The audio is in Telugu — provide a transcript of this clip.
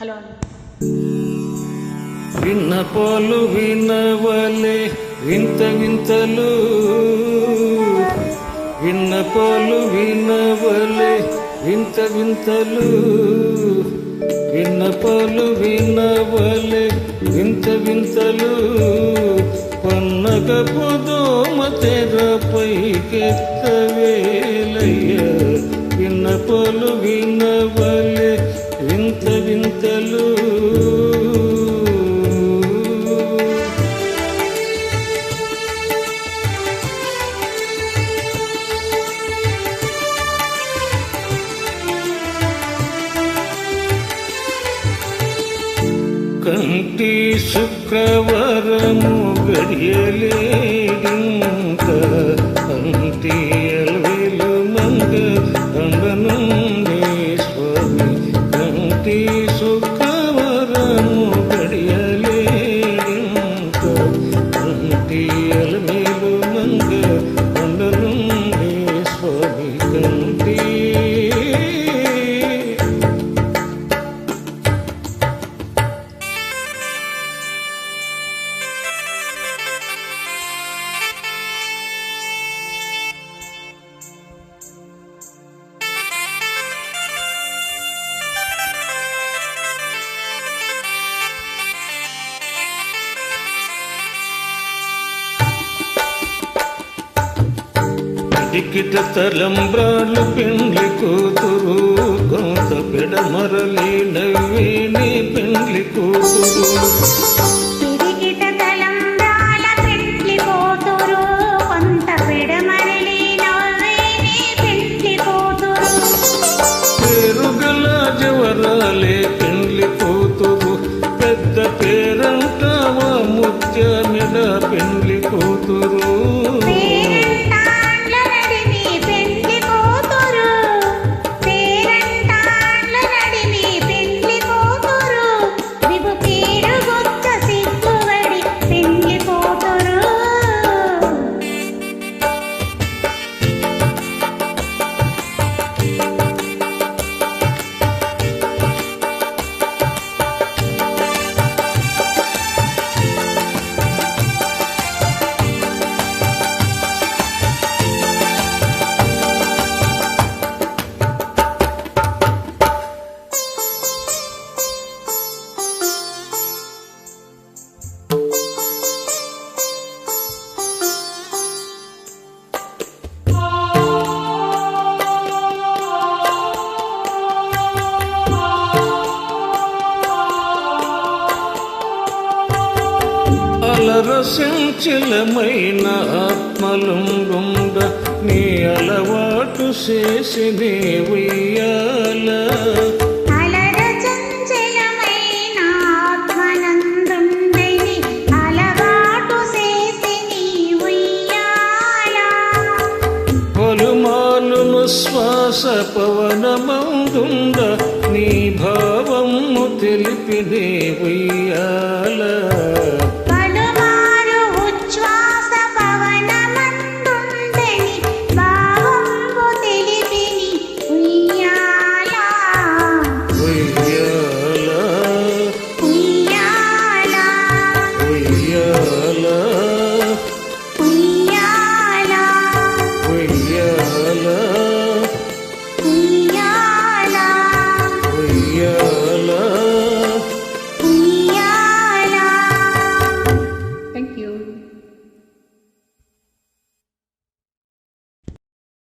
హలో అండి. విన్నపోలు వినవలే వింత వింతలు. విన్నపోలు వినవలే వింత వింతలు. విన్నపోలు వినవలే వింత వింతలు. పన్నగ పొదోమ తెరపైకెత్తవేలయ్య విన్నపోలు వినవలే వింతలు కంటి శుక్రవారము గడియలేడింక కంటి పిరికిట తలంబ్రాల పెండ్లి కూతురు కొంత పిడమరలి నవ్వేని పెండ్లి కూతురు. పేరుగల జవరాలే పెండ్లి కూతురు పెద్ద పేరంటావా ముత్యమిడ పెండ్లి అలరసించలమైన ఆత్మలుండ నీ అలవాటు చేసి నీ ఉయ్యాల చంచలమైన శ్వాస పవనమందుండ నీ భావము తెలిపి నీ ఉయ్యాల